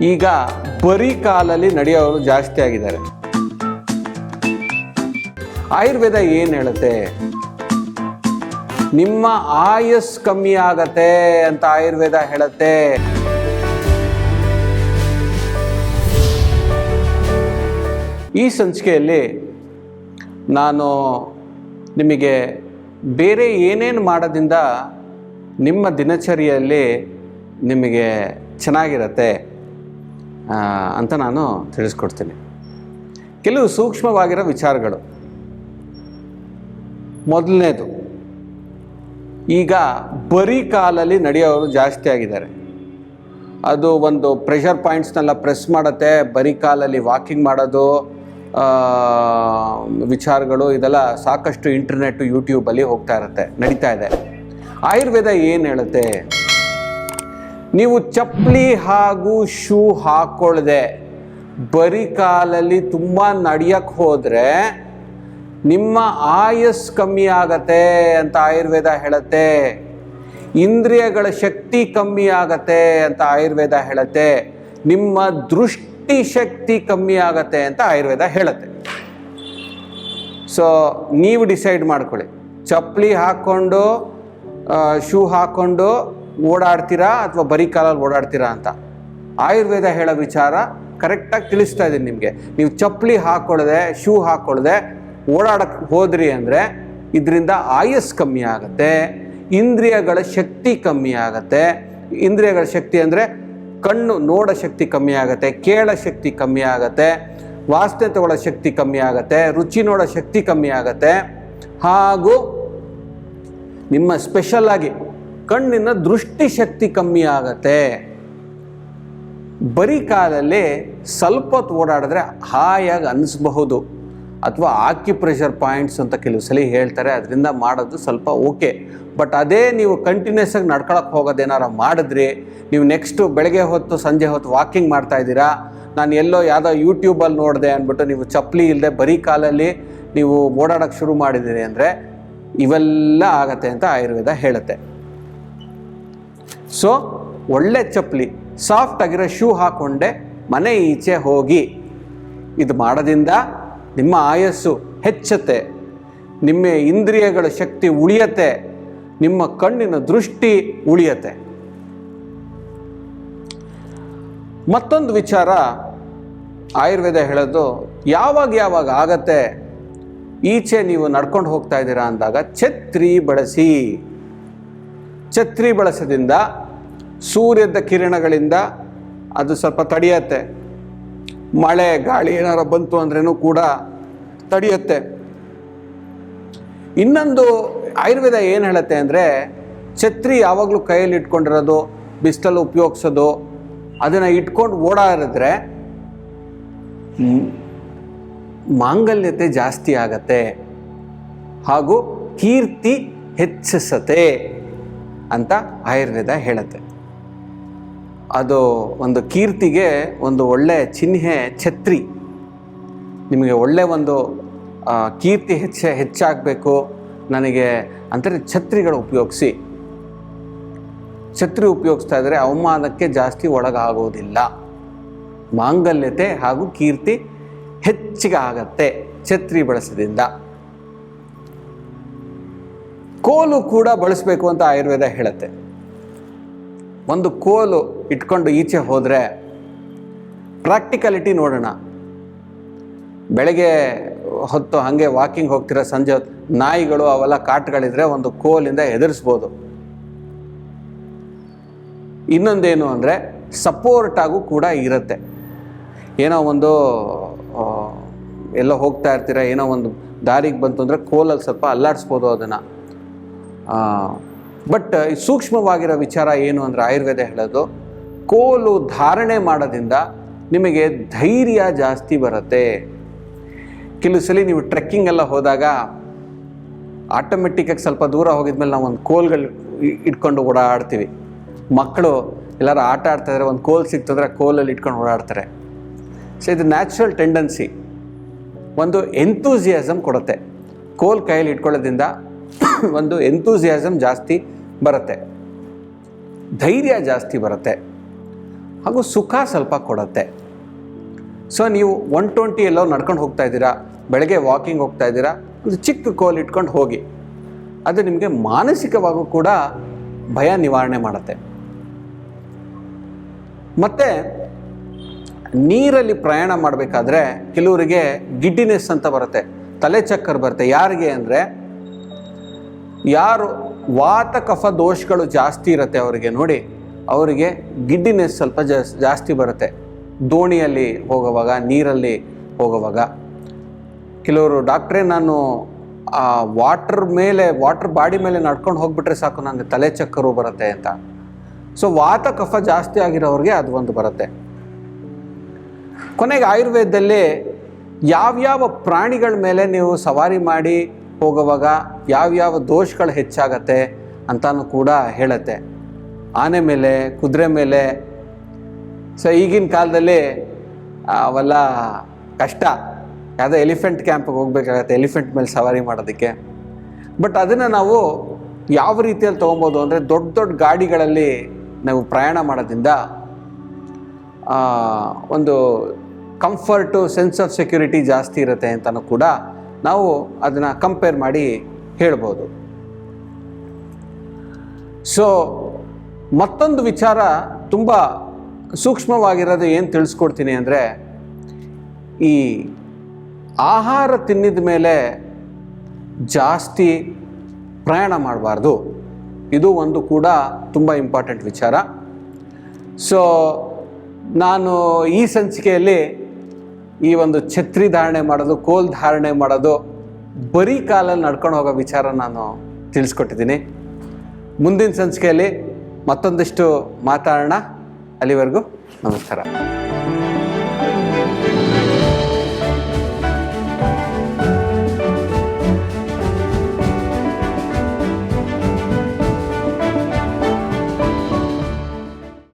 ಈಗ ಬರೀ ಕಾಲಲ್ಲಿ ನಡೆಯೋರು ಜಾಸ್ತಿ ಆಗಿದ್ದಾರೆ. ಆಯುರ್ವೇದ ಏನು ಹೇಳುತ್ತೆ? ನಿಮ್ಮ ಆಯಸ್ ಕಮ್ಮಿ ಆಗತ್ತೆ ಅಂತ ಆಯುರ್ವೇದ ಹೇಳುತ್ತೆ. ಈ ಸಂಚಿಕೆಯಲ್ಲಿ ನಾನು ನಿಮಗೆ ಬೇರೆ ಏನೇನು ಮಾಡೋದ್ರಿಂದ ನಿಮ್ಮ ದಿನಚರಿಯಲ್ಲಿ ನಿಮಗೆ ಚೆನ್ನಾಗಿರತ್ತೆ. ಅಂತ ನಾನು ತಿಳಿಸ್ಕೊಡ್ತೀನಿ. ಕೆಲವು ಸೂಕ್ಷ್ಮವಾಗಿರೋ ವಿಚಾರಗಳು. ಮೊದಲನೇದು, ಈಗ ಬರೀ ಕಾಲಲ್ಲಿ ನಡೆಯೋರು ಜಾಸ್ತಿ ಆಗಿದ್ದಾರೆ. ಅದು ಒಂದು ಪ್ರೆಷರ್ ಪಾಯಿಂಟ್ಸ್ನೆಲ್ಲ ಪ್ರೆಸ್ ಮಾಡುತ್ತೆ, ಬರೀ ಕಾಲಲ್ಲಿ ವಾಕಿಂಗ್ ಮಾಡೋದು ವಿಚಾರಗಳು ಇದೆಲ್ಲ ಸಾಕಷ್ಟು ಇಂಟರ್ನೆಟ್ ಯೂಟ್ಯೂಬಲ್ಲಿ ಹೋಗ್ತಾ ಇರುತ್ತೆ, ನಡೀತಾ ಇದೆ. ಆಯುರ್ವೇದ ಏನು ಹೇಳುತ್ತೆ? ನೀವು ಚಪ್ಪಲಿ ಹಾಗೂ ಶೂ ಹಾಕೊಳ್ಳದೆ ಬರೀ ಕಾಲಲ್ಲಿ ತುಂಬ ನಡೆಯಕ್ಕೆ ಹೋದರೆ ನಿಮ್ಮ ಆಯಸ್ ಕಮ್ಮಿ ಆಗತ್ತೆ ಅಂತ ಆಯುರ್ವೇದ ಹೇಳತ್ತೆ. ಇಂದ್ರಿಯಗಳ ಶಕ್ತಿ ಕಮ್ಮಿ ಆಗತ್ತೆ ಅಂತ ಆಯುರ್ವೇದ ಹೇಳತ್ತೆ. ನಿಮ್ಮ ದೃಷ್ಟಿ ಶಕ್ತಿ ಕಮ್ಮಿ ಆಗತ್ತೆ ಅಂತ ಆಯುರ್ವೇದ ಹೇಳತ್ತೆ. ಸೊ ನೀವು ಡಿಸೈಡ್ ಮಾಡ್ಕೊಳ್ಳಿ. ಚಪ್ಪಲಿ ಹಾಕ್ಕೊಂಡು ಶೂ ಹಾಕ್ಕೊಂಡು ಓಡಾಡ್ತೀರಾ ಅಥವಾ ಬರೀ ಕಾಲಲ್ಲಿ ಓಡಾಡ್ತೀರಾ ಅಂತ? ಆಯುರ್ವೇದ ಹೇಳೋ ವಿಚಾರ ಕರೆಕ್ಟಾಗಿ ತಿಳಿಸ್ತಾ ಇದ್ದೀನಿ ನಿಮಗೆ. ನೀವು ಚಪ್ಪಲಿ ಹಾಕೊಳ್ಳದೆ, ಶೂ ಹಾಕೊಳ್ಳದೆ ಓಡಾಡಕ್ಕೆ ಹೋದ್ರಿ ಅಂದರೆ ಇದರಿಂದ ಆಯಸ್ ಕಮ್ಮಿ ಆಗುತ್ತೆ, ಇಂದ್ರಿಯಗಳ ಶಕ್ತಿ ಕಮ್ಮಿ ಆಗುತ್ತೆ. ಇಂದ್ರಿಯಗಳ ಶಕ್ತಿ ಅಂದರೆ ಕಣ್ಣು ನೋಡೋ ಶಕ್ತಿ ಕಮ್ಮಿ ಆಗುತ್ತೆ, ಕೇಳ ಶಕ್ತಿ ಕಮ್ಮಿ ಆಗುತ್ತೆ, ವಾಸನೆ ತಗೊಳ್ಳೋ ಶಕ್ತಿ ಕಮ್ಮಿ ಆಗುತ್ತೆ, ರುಚಿ ನೋಡೋ ಶಕ್ತಿ ಕಮ್ಮಿ ಆಗುತ್ತೆ. ಹಾಗೂ ನಿಮ್ಮ ಸ್ಪೆಷಲ್ ಆಗಿ ಕಣ್ಣಿನ ದೃಷ್ಟಿ ಶಕ್ತಿ ಕಮ್ಮಿ ಆಗತ್ತೆ. ಬರೀ ಕಾಲಲ್ಲಿ ಸ್ವಲ್ಪ ಹೊತ್ತು ಓಡಾಡಿದ್ರೆ ಹಾಯಾಗಿ ಅನಿಸ್ಬಹುದು. ಅಥವಾ ಆಕ್ಯುಪ್ರೆಷರ್ ಪಾಯಿಂಟ್ಸ್ ಅಂತ ಕೆಲವು ಸಲ ಹೇಳ್ತಾರೆ, ಅದರಿಂದ ಮಾಡೋದು ಸ್ವಲ್ಪ ಓಕೆ. ಬಟ್ ಅದೇ ನೀವು ಕಂಟಿನ್ಯೂಸ್ ಆಗಿ ನಡ್ಕೊಳಕ್ಕೆ ಹೋಗೋದೇನಾರ ಮಾಡಿದ್ರಿ, ನೀವು ನೆಕ್ಸ್ಟು ಬೆಳಗ್ಗೆ ಹೊತ್ತು, ಸಂಜೆ ಹೊತ್ತು ವಾಕಿಂಗ್ ಮಾಡ್ತಾ ಇದ್ದೀರಾ, ನಾನು ಎಲ್ಲೋ ಯಾವುದೋ ಯೂಟ್ಯೂಬಲ್ಲಿ ನೋಡಿದೆ ಅಂದ್ಬಿಟ್ಟು ನೀವು ಚಪ್ಪಲಿ ಇಲ್ಲದೆ ಬರೀ ಕಾಲಲ್ಲಿ ನೀವು ಓಡಾಡೋಕ್ಕೆ ಶುರು ಮಾಡಿದ್ದೀರಿ ಅಂದರೆ ಇವೆಲ್ಲ ಆಗತ್ತೆ ಅಂತ ಆಯುರ್ವೇದ ಹೇಳುತ್ತೆ. ಸೊ ಒಳ್ಳೆ ಚಪ್ಪಲಿ ಸಾಫ್ಟ್ ಆಗಿರೋ ಶೂ ಹಾಕೊಂಡೆ ಮನೆ ಈಚೆ ಹೋಗಿ. ಇದು ಮಾಡೋದಿಂದ ನಿಮ್ಮ ಆಯಸ್ಸು ಹೆಚ್ಚತೆ ನಿಮ್ಮ ಇಂದ್ರಿಯಗಳ ಶಕ್ತಿ ಉಳಿಯತ್ತೆ, ನಿಮ್ಮ ಕಣ್ಣಿನ ದೃಷ್ಟಿ ಉಳಿಯತ್ತೆ. ಮತ್ತೊಂದು ವಿಚಾರ ಆಯುರ್ವೇದ ಹೇಳೋದು, ಯಾವಾಗ ಯಾವಾಗ ಆಗತ್ತೆ, ಈಚೆ ನೀವು ನಡ್ಕೊಂಡು ಹೋಗ್ತಾ ಇದ್ದೀರಾ ಅಂದಾಗ ಛತ್ರಿ ಬಳಸಿ. ಛತ್ರಿ ಬಳಸದಿಂದ ಸೂರ್ಯದ ಕಿರಣಗಳಿಂದ ಅದು ಸ್ವಲ್ಪ ತಡೆಯತ್ತೆ. ಮಳೆ, ಗಾಳಿ ಏನಾರ ಬಂತು ಅಂದ್ರೂ ಕೂಡ ತಡೆಯುತ್ತೆ. ಇನ್ನೊಂದು ಆಯುರ್ವೇದ ಏನು ಹೇಳುತ್ತೆ ಅಂದರೆ, ಛತ್ರಿ ಯಾವಾಗಲೂ ಕೈಯಲ್ಲಿ ಇಟ್ಕೊಂಡಿರೋದು, ಬಿಸಿಲಲ್ಲಿ ಉಪಯೋಗಿಸೋದು, ಅದನ್ನು ಇಟ್ಕೊಂಡು ಓಡಾಡಿದ್ರೆ ಮಾಂಗಲ್ಯತೆ ಜಾಸ್ತಿ ಆಗತ್ತೆ. ಹಾಗೂ ಕೀರ್ತಿ ಹೆಚ್ಚಿಸತ್ತೆ ಅಂತ ಆಯುರ್ವೇದ ಹೇಳುತ್ತೆ. ಅದು ಒಂದು ಕೀರ್ತಿಗೆ ಒಂದು ಒಳ್ಳೆಯ ಚಿಹ್ನೆ ಛತ್ರಿ. ನಿಮಗೆ ಒಳ್ಳೆಯ ಒಂದು ಕೀರ್ತಿ ಹೆಚ್ಚ, ಹೆಚ್ಚಾಗಬೇಕು. ನನಗೆ ಅಂದರೆ ಛತ್ರಿಗಳು ಉಪಯೋಗಿಸಿ. ಛತ್ರಿ ಉಪಯೋಗಿಸ್ತಾ ಇದ್ದರೆ ಅವಮಾನಕ್ಕೆ ಜಾಸ್ತಿ ಒಳಗಾಗೋದಿಲ್ಲ. ಮಾಂಗಲ್ಯತೆ ಹಾಗೂ ಕೀರ್ತಿ ಹೆಚ್ಚಿಗೆ ಆಗತ್ತೆ ಛತ್ರಿ ಬಳಸದಿಂದ. ಕೋಲು ಕೂಡ ಬಳಸಬೇಕು ಅಂತ ಆಯುರ್ವೇದ ಹೇಳುತ್ತೆ. ಒಂದು ಕೋಲು ಇಟ್ಕೊಂಡು ಈಚೆ ಹೋದರೆ ಪ್ರಾಕ್ಟಿಕಲಿಟಿ ನೋಡೋಣ. ಬೆಳಗ್ಗೆ ಹೊತ್ತು ಹಾಗೆ ವಾಕಿಂಗ್ ಹೋಗ್ತಿರೋ ಸಂಜೆ ಹೊತ್ತು ನಾಯಿಗಳು ಅವೆಲ್ಲ ಕಾಟುಗಳಿದ್ರೆ ಒಂದು ಕೋಲಿಂದ ಎದುರಿಸ್ಬೋದು. ಇನ್ನೊಂದೇನು ಅಂದರೆ ಸಪೋರ್ಟ್ ಆಗು ಕೂಡ ಇರುತ್ತೆ. ಏನೋ ಒಂದು ಎಲ್ಲೋ ಹೋಗ್ತಾ ಇರ್ತೀರ, ಏನೋ ಒಂದು ದಾರಿಗೆ ಬಂತು ಅಂದರೆ ಕೋಲಲ್ಲಿ ಸ್ವಲ್ಪ ಅಲ್ಲಾಡಿಸ್ಬೋದು ಅದನ್ನು. ಬಟ್ ಸೂಕ್ಷ್ಮವಾಗಿರೋ ವಿಚಾರ ಏನು ಅಂದರೆ ಆಯುರ್ವೇದ ಹೇಳೋದು ಕೋಲು ಧಾರಣೆ ಮಾಡೋದ್ರಿಂದ ನಿಮಗೆ ಧೈರ್ಯ ಜಾಸ್ತಿ ಬರುತ್ತೆ. ಕೆಲವು ಸಲ ನೀವು ಟ್ರೆಕ್ಕಿಂಗ್ ಎಲ್ಲ ಹೋದಾಗ ಆಟೋಮೆಟಿಕ್ಕಾಗಿ ಸ್ವಲ್ಪ ದೂರ ಹೋಗಿದ್ಮೇಲೆ ನಾವು ಒಂದು ಕೋಲ್ಗಳು ಇಟ್ಕೊಂಡು ಓಡಾಡ್ತೀವಿ. ಮಕ್ಕಳು ಎಲ್ಲರೂ ಆಟ ಆಡ್ತಾ ಇದ್ರೆ ಒಂದು ಕೋಲ್ ಸಿಕ್ತಂದ್ರೆ ಕೋಲಲ್ಲಿ ಇಟ್ಕೊಂಡು ಓಡಾಡ್ತಾರೆ. ಸೊ ಇದು ನ್ಯಾಚುರಲ್ ಟೆಂಡೆನ್ಸಿ ಒಂದು ಎಂತೂಸಿಯಾಸಮ್ ಕೊಡುತ್ತೆ. ಕೋಲ್ ಕೈಯಲ್ಲಿ ಇಟ್ಕೊಳ್ಳೋದ್ರಿಂದ ಒಂದು ಎಂತೂಸಿಯಾಸಮ್ ಜಾಸ್ತಿ ಬರುತ್ತೆ. ಧೈರ್ಯ ಜಾಸ್ತಿ ಬರುತ್ತೆ. ಹಾಗೂ ಸುಖ ಸ್ವಲ್ಪ ಕೊಡುತ್ತೆ. ಸೊ ನೀವು ಒನ್ ಟ್ವೆಂಟಿ ಎಲ್ಲೋ ನಡ್ಕೊಂಡು ಹೋಗ್ತಾ ಇದ್ದೀರಾ, ಬೆಳಗ್ಗೆ ವಾಕಿಂಗ್ ಹೋಗ್ತಾ ಇದ್ದೀರಾ, ಒಂದು ಚಿಕ್ಕ ಕೋಲ್ ಇಟ್ಕೊಂಡು ಹೋಗಿ. ಅದು ನಿಮಗೆ ಮಾನಸಿಕವಾಗೂ ಕೂಡ ಭಯ ನಿವಾರಣೆ ಮಾಡುತ್ತೆ. ಮತ್ತು, ನೀರಲ್ಲಿ ಪ್ರಯಾಣ ಮಾಡಬೇಕಾದ್ರೆ ಕೆಲವರಿಗೆ ಗಿಡ್ಡಿನೆಸ್ ಅಂತ ಬರುತ್ತೆ, ತಲೆ ಚಕ್ಕರ್ ಬರುತ್ತೆ. ಯಾರಿಗೆ ಅಂದರೆ, ಯಾರು ವಾತ ಕಫ ದೋಷಗಳು ಜಾಸ್ತಿ ಇರುತ್ತೆ ಅವರಿಗೆ ನೋಡಿ ಅವರಿಗೆ ಗಿಡ್ಡಿನೆಸ್ ಸ್ವಲ್ಪ ಜಾಸ್ ಜಾಸ್ತಿ ಬರುತ್ತೆ. ದೋಣಿಯಲ್ಲಿ ಹೋಗುವಾಗ, ನೀರಲ್ಲಿ ಹೋಗುವಾಗ. ಕೆಲವರು ಡಾಕ್ಟ್ರೇ, ನಾನು ಆ ವಾಟರ್ ಮೇಲೆ, ವಾಟರ್ ಬಾಡಿ ಮೇಲೆ ನಡ್ಕೊಂಡು ಹೋಗ್ಬಿಟ್ರೆ ಸಾಕು ನನಗೆ ತಲೆ ಚಕ್ಕರು ಬರುತ್ತೆ ಅಂತ. ಸೊ, ವಾತ ಕಫ ಜಾಸ್ತಿ ಆಗಿರೋರಿಗೆ ಅದು ಒಂದು ಬರುತ್ತೆ. ಕೊನೆಗೆ ಆಯುರ್ವೇದದಲ್ಲಿ ಯಾವ್ಯಾವ ಪ್ರಾಣಿಗಳ ಮೇಲೆ ನೀವು ಸವಾರಿ ಮಾಡಿ ಹೋಗುವಾಗ, ಯಾವ್ಯಾವ ದೋಷಗಳು ಹೆಚ್ಚಾಗತ್ತೆ ಅಂತಲೂ ಕೂಡ ಹೇಳುತ್ತೆ. ಆನೆ ಮೇಲೆ, ಕುದುರೆ ಮೇಲೆ. ಸೊ ಈಗಿನ ಕಾಲದಲ್ಲಿ ಅವೆಲ್ಲ ಕಷ್ಟ. ಯಾವುದೋ ಎಲಿಫೆಂಟ್ ಕ್ಯಾಂಪಿಗೆ ಹೋಗ್ಬೇಕಾಗತ್ತೆ, ಎಲಿಫೆಂಟ್ ಮೇಲೆ ಸವಾರಿ ಮಾಡೋದಕ್ಕೆ. ಬಟ್ ಅದನ್ನು ನಾವು ಯಾವ ರೀತಿಯಲ್ಲಿ ತೊಗೊಬೋದು ಅಂದರೆ, ದೊಡ್ಡ ದೊಡ್ಡ ಗಾಡಿಗಳಲ್ಲಿ ನಾವು ಪ್ರಯಾಣ ಮಾಡೋದ್ರಿಂದ ಒಂದು ಕಂಫರ್ಟು ಸೆನ್ಸ್ ಆಫ್ ಸೆಕ್ಯೂರಿಟಿ ಜಾಸ್ತಿ ಇರುತ್ತೆ ಅಂತಲೂ ಕೂಡ ನಾವು ಅದನ್ನು ಕಂಪೇರ್ ಮಾಡಿ ಹೇಳ್ಬೋದು. ಸೊ ಮತ್ತೊಂದು ವಿಚಾರ ತುಂಬ ಸೂಕ್ಷ್ಮವಾಗಿರೋದು ಏನು ತಿಳಿಸ್ಕೊಡ್ತೀನಿ ಅಂದರೆ, ಈ ಆಹಾರ ತಿನ್ನಿದ ಮೇಲೆ ಜಾಸ್ತಿ ಪ್ರಯಾಣ ಮಾಡಬಾರ್ದು. ಇದು ಒಂದು ಕೂಡ ತುಂಬ ಇಂಪಾರ್ಟೆಂಟ್ ವಿಚಾರ. ಸೊ ನಾನು ಈ ಸಂಚಿಕೆಯಲ್ಲಿ ಈ ಒಂದು ಛತ್ರಿ ಧಾರಣೆ ಮಾಡೋದು, ಕೋಲ್ ಧಾರಣೆ ಮಾಡೋದು, ಬರೀ ಕಾಲಲ್ಲಿ ನಡ್ಕೊಂಡು ಹೋಗೋ ವಿಚಾರ ನಾನು ತಿಳಿಸ್ಕೊಟ್ಟಿದ್ದೀನಿ. ಮುಂದಿನ ಸಂಚಿಕೆಯಲ್ಲಿ ಮತ್ತೊಂದಿಷ್ಟು ಮಾತಾಡೋಣ. ಅಲ್ಲಿವರೆಗೂ ನಮಸ್ಕಾರ.